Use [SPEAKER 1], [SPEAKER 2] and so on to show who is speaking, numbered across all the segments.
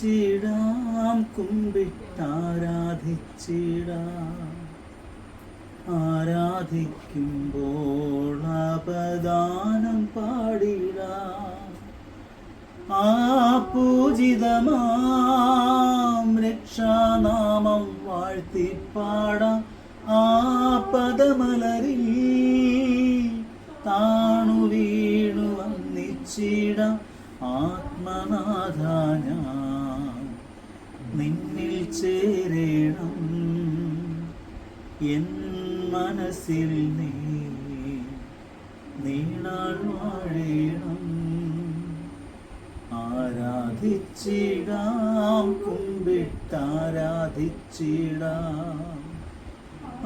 [SPEAKER 1] ആരാധിച്ചിടാം കുമ്പിട്ടാരാധിച്ചിടാം. ആരാധിക്കുമ്പോൾ അപദാനം പാടിടാം. ആ പൂജിതമാം രക്ഷാനാമം വാഴ്ത്തിപ്പാടാം ആ പദമലരിൽ. താണു വീണു വന്നിച്ചിടാം ആത്മനാഥ എൻ മനസ്സിൽ നീ നീണാൾ വാഴേണം. ആരാധിച്ചിടാം കുമ്പിട്ടാരാധിച്ചിടാം.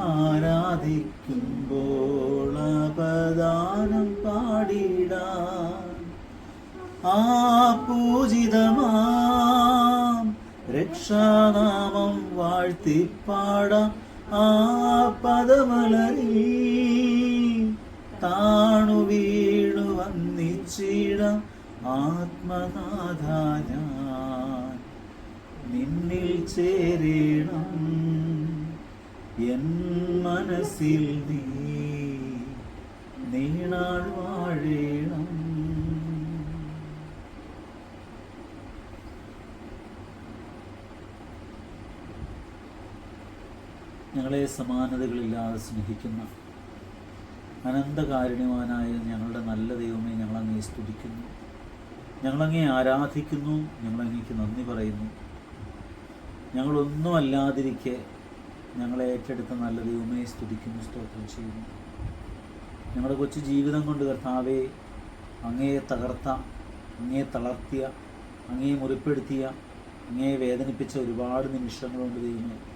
[SPEAKER 1] ആരാധിക്കുമ്പോൾ അപദാനം പാടിടാം. ആ പൂജിതമാം രക്ഷാനാമം വാഴ്ത്തിപ്പാടാം. ആ പദമലരിൽ താണു വീണു വന്നിച്ചിടം ആത്മനാഥ ഞാൻ നിന്നിൽ ചേരണം എൻ മനസ്സിൽ നീ. നീണാൾ വാഴേണം ഞങ്ങളെ സമാനതകളില്ലാതെ സ്നേഹിക്കുന്ന അനന്തകാരുണ്യവാനായ ഞങ്ങളുടെ നല്ല ദൈവമേ ഞങ്ങളങ്ങേ സ്തുതിക്കുന്നു. ഞങ്ങളങ്ങേ ആരാധിക്കുന്നു ഞങ്ങളങ്ങേക്ക് നന്ദി പറയുന്നു. ഞങ്ങളൊന്നും അല്ലാതിരിക്കെ ഞങ്ങളെ ഏറ്റെടുത്ത നല്ല ദൈവമേ സ്തുതിക്കുന്നു സ്തോത്രം ചെയ്യുന്നു. ഞങ്ങളുടെ കൊച്ചു ജീവിതം കൊണ്ട് കർത്താവെ അങ്ങയെ തകർത്ത അങ്ങയെ തളർത്തിയ അങ്ങയെ മുറിപ്പെടുത്തിയ അങ്ങയെ വേദനിപ്പിച്ച ഒരുപാട് നിമിഷങ്ങളുണ്ട് ദൈവമേ.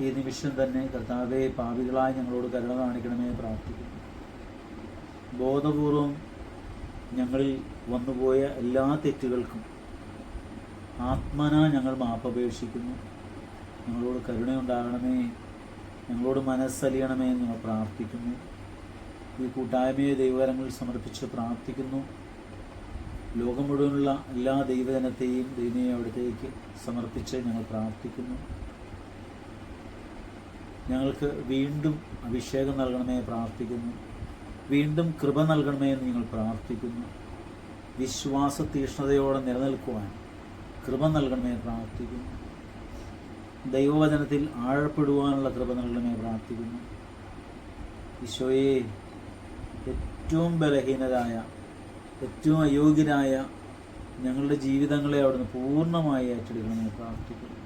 [SPEAKER 1] ഈ നിമിഷം തന്നെ കർത്താവെ പാപികളായി ഞങ്ങളോട് കരുണ കാണിക്കണമേ പ്രാർത്ഥിക്കുന്നു. ബോധപൂർവം ഞങ്ങളിൽ വന്നുപോയ എല്ലാ തെറ്റുകൾക്കും ആത്മന ഞങ്ങൾ മാപ്പപേക്ഷിക്കുന്നു. ഞങ്ങളോട് കരുണയുണ്ടാകണമേ ഞങ്ങളോട് മനസ്സലിയണമേ എന്ന് ഞങ്ങൾ പ്രാർത്ഥിക്കുന്നു. ഈ കൂട്ടായ്മയെ ദൈവകരങ്ങളിൽ സമർപ്പിച്ച് പ്രാർത്ഥിക്കുന്നു. ലോകം മുഴുവനുള്ള എല്ലാ ദൈവജനത്തെയും ദൈവമേ അവിടത്തേക്ക് സമർപ്പിച്ച് ഞങ്ങൾ പ്രാർത്ഥിക്കുന്നു. ഞങ്ങൾക്ക് വീണ്ടും അഭിഷേകം നൽകണമേ പ്രാർത്ഥിക്കുന്നു. വീണ്ടും കൃപ നൽകണമേ എന്ന് ഞങ്ങൾ പ്രാർത്ഥിക്കുന്നു. വിശ്വാസ തീഷ്ണതയോടെ നിലനിൽക്കുവാൻ കൃപ നൽകണമേ പ്രാർത്ഥിക്കുന്നു. ദൈവവചനത്തിൽ ആഴപ്പെടുവാനുള്ള കൃപ നൽകണമേ പ്രാർത്ഥിക്കുന്നു. ഈശോയെ ഏറ്റവും ബലഹീനരായ ഏറ്റവും അയോഗ്യരായ ഞങ്ങളുടെ ജീവിതങ്ങളെ അവിടുന്ന് പൂർണമായി ഏറ്റെടുക്കണമെന്ന് പ്രാർത്ഥിക്കുന്നു.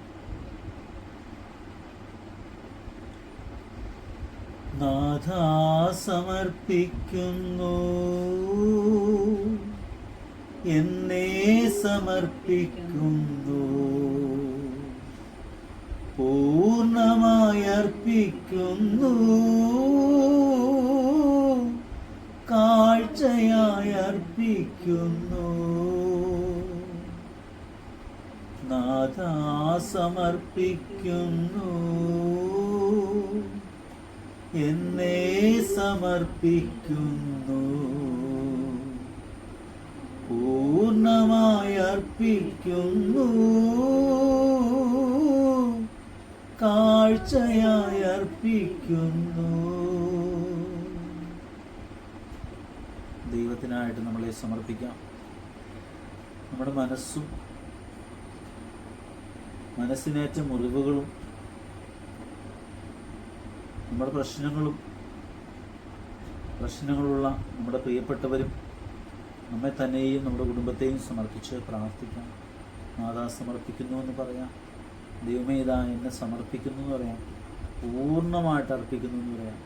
[SPEAKER 1] നാഥ സമർപ്പിക്കുന്നു എന്നെ സമർപ്പിക്കുന്നു. പൂർണമായി അർപ്പിക്കുന്നു കാഴ്ചയായി അർപ്പിക്കുന്നു നാഥ സമർപ്പിക്കുന്നു എന്നെ സമർപ്പിക്കുന്നു. പൂർണമായി അർപ്പിക്കുന്നു. കാഴ്ചയായി അർപ്പിക്കുന്നു. ദൈവത്തിനായിട്ട് നമ്മളെ സമർപ്പിക്കാം. നമ്മുടെ മനസ്സും മനസ്സിനേറ്റ മുറിവുകളും നമ്മുടെ പ്രശ്നങ്ങളും പ്രശ്നങ്ങളുള്ള നമ്മുടെ പ്രിയപ്പെട്ടവരും നമ്മെ തന്നെയും നമ്മുടെ കുടുംബത്തെയും സമർപ്പിച്ച് പ്രാർത്ഥിക്കാം. മാതാ സമർപ്പിക്കുന്നു എന്ന് പറയാം. ദൈവമേ എന്നെ സമർപ്പിക്കുന്നു എന്ന് പറയാം. പൂർണമായിട്ട് അർപ്പിക്കുന്നു എന്ന് പറയാം.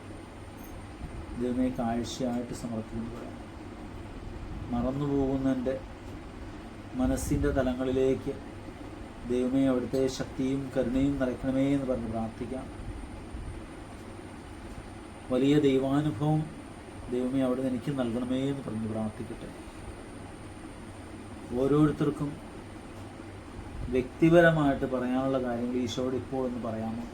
[SPEAKER 1] ദൈവമേ കാഴ്ചയായിട്ട് സമർപ്പിക്കുന്നു എന്ന് പറയാം. മറന്നു പോകുന്നതിന്റെ മനസ്സിന്റെ തലങ്ങളിലേക്ക് ദൈവമേ അവിടുത്തെ ശക്തിയും കരുണയും നിറയ്ക്കണമേ എന്ന് പറഞ്ഞ് പ്രാർത്ഥിക്കാം. വലിയ ദൈവാനുഭവം ദൈവമേ അവിടെ എനിക്ക് നൽകണമേ എന്ന് പറഞ്ഞ് പ്രാർത്ഥിക്കട്ടെ. ഓരോരുത്തർക്കും വ്യക്തിപരമായിട്ട് പറയാനുള്ള കാര്യങ്ങൾ ഈശോയോട് ഇപ്പോൾ എന്ന് പറയാമോ?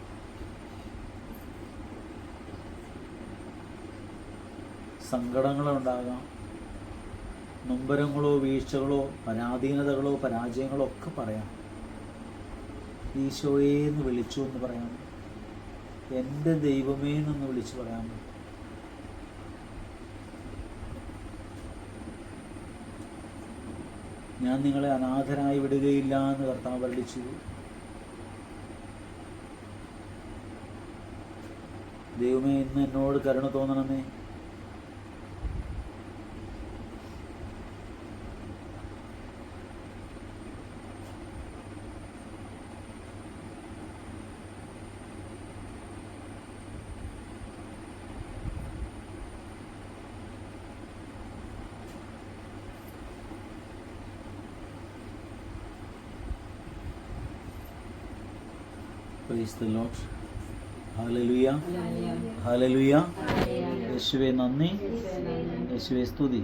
[SPEAKER 1] സങ്കടങ്ങളുണ്ടാകാം നൊമ്പരങ്ങളോ വീഴ്ചകളോ പരാധീനതകളോ പരാജയങ്ങളോ ഒക്കെ പറയാം. ഈശോയെ എന്ന് വിളിച്ചു എന്ന് പറയാം. എന്റെ ദൈവമേ എന്നൊന്ന് വിളിച്ചു പറയാൻ പറ്റും. ഞാൻ നിങ്ങളെ അനാഥരായി വിടുകയില്ല എന്ന് കർത്താവ് വരളിച്ചു ദൈവമേ ഇന്ന് എന്നോട് കരുണ തോന്നണമേ. Praise the lord hallelujah hallelujah യേശുവേ നന്ദി. യേശുവേ സ്തുതി.